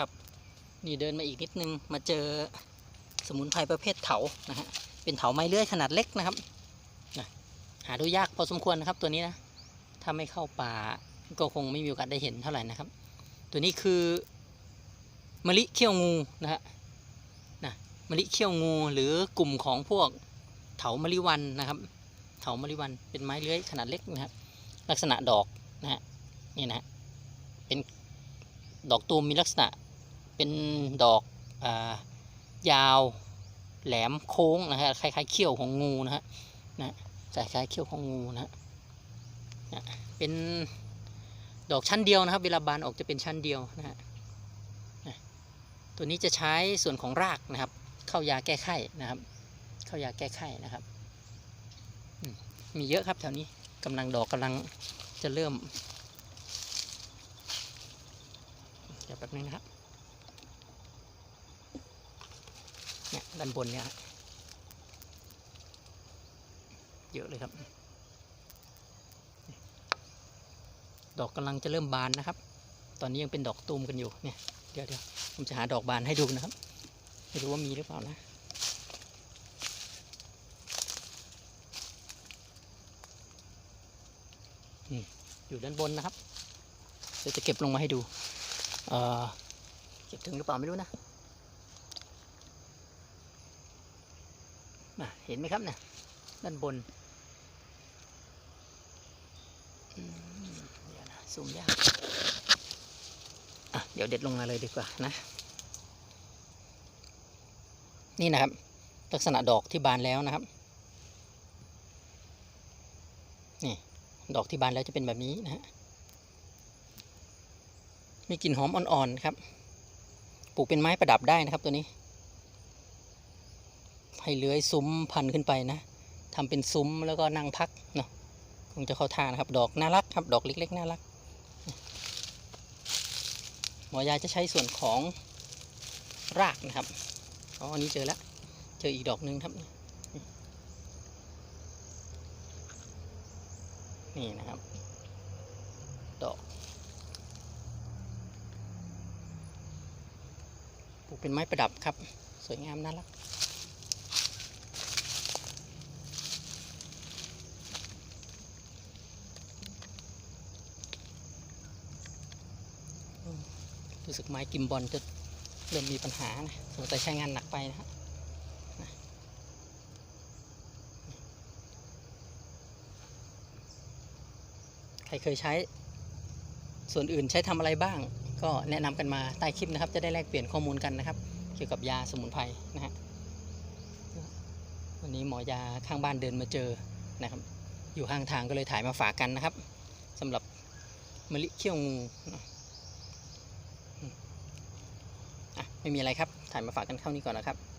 ครับ นี่เดินมาอีกนิดนึงมาเจอสมุนไพรประเภทเถานะฮะเป็นเถาไม้เลื้อยขนาดเล็กนะครับนะหาดูยากพอสมควรนะครับตัวนี้นะถ้าไม่เข้าป่าก็คงไม่มีโอกาสได้เห็นเท่าไหร่นะครับ ตัวนี้คือมะลิเขี้ยวงูนะฮะนะมะลิเขี้ยวงูหรือกลุ่มของพวกเถามะลิวันนะครับ เถามะลิวันเป็นไม้เลื้อยขนาดเล็กนะครับลักษณะดอกนะฮะนี่นะฮะเป็นดอกตูมมีลักษณะ เป็นดอกอายาวแหลมโค้งนะฮะคล้ายๆเขี้ยวของงูนะฮะนะคล้ายๆเขี้ยวของงูนะฮะนะเป็นดอกชั้นเดียวนะครับ เวลาบานออกจะเป็นชั้นเดียวนะฮะนะตัวนี้จะใช้ส่วนของรากนะครับ เข้ายาแก้ไข้นะครับ เข้ายาแก้ไข้นะครับ มีเยอะครับแถวนี้กำลังดอกกำลังจะเริ่มเดี๋ยวแป๊บนึงนะครับ เนี่ย ด้านบนเนี่ยฮะเยอะเลยครับ ดอกกำลังจะเริ่มบานนะครับ ตอนนี้ยังเป็นดอกตูมกันอยู่เนี่ยเดี๋ยวเดี๋ยวผมจะหาดอกบานให้ดูนะครับไม่รู้ว่ามีหรือเปล่านะอยู่ด้านบนนะครับเดี๋ยวจะเก็บลงมาให้ดูเออเก็บถึงหรือเปล่าไม่รู้นะ นะเห็นไหมครับเนี่ยด้านบนเดี๋ยวนะซูมยากเดี๋ยวเด็ดลงมาเลยดีกว่านะ นี่นะครับ ลักษณะดอกที่บานแล้วนะครับ นี่ ดอกที่บานแล้วจะเป็นแบบนี้นะฮะมีกลิ่นหอมอ่อนๆครับ ปลูกเป็นไม้ประดับได้นะครับตัวนี้ ให้เลื้อยซุ้มพันขึ้นไปนะทำเป็นซุ้มแล้วก็นั่งพักเนาะคงจะเข้าท่านะครับ ดอกน่ารักครับ ดอกเล็ก ๆ น่ารัก หมอยาจะใช้ส่วนของรากนะครับ อ๋ออันนี้เจอแล้ว เจออีกดอกหนึงครับ นี่นะครับ ดอก ปลูกเป็นไม้ประดับครับ สวยงามน่ารัก รู้สึกไม้กิมบอลจะเริ่มมีปัญหานะสงสัยใช้งานหนักไปนะฮะใครเคยใช้ ส่วนอื่นใช้ทำอะไรบ้าง ก็แนะนำกันมาใต้คลิปนะครับ จะได้แลกเปลี่ยนข้อมูลกันนะครับ เกี่ยวกับยาสมุนไพรนะฮะวันนี้หมอยาข้างบ้านเดินมาเจอนะครับ อยู่ข้างทางก็เลยถ่ายมาฝากกันนะครับสำหรับมะลิเขี้ยวงูนะ อะ ไม่มีอะไรครับ ถ่ายมาฝากกันเท่านี้ก่อนนะครับ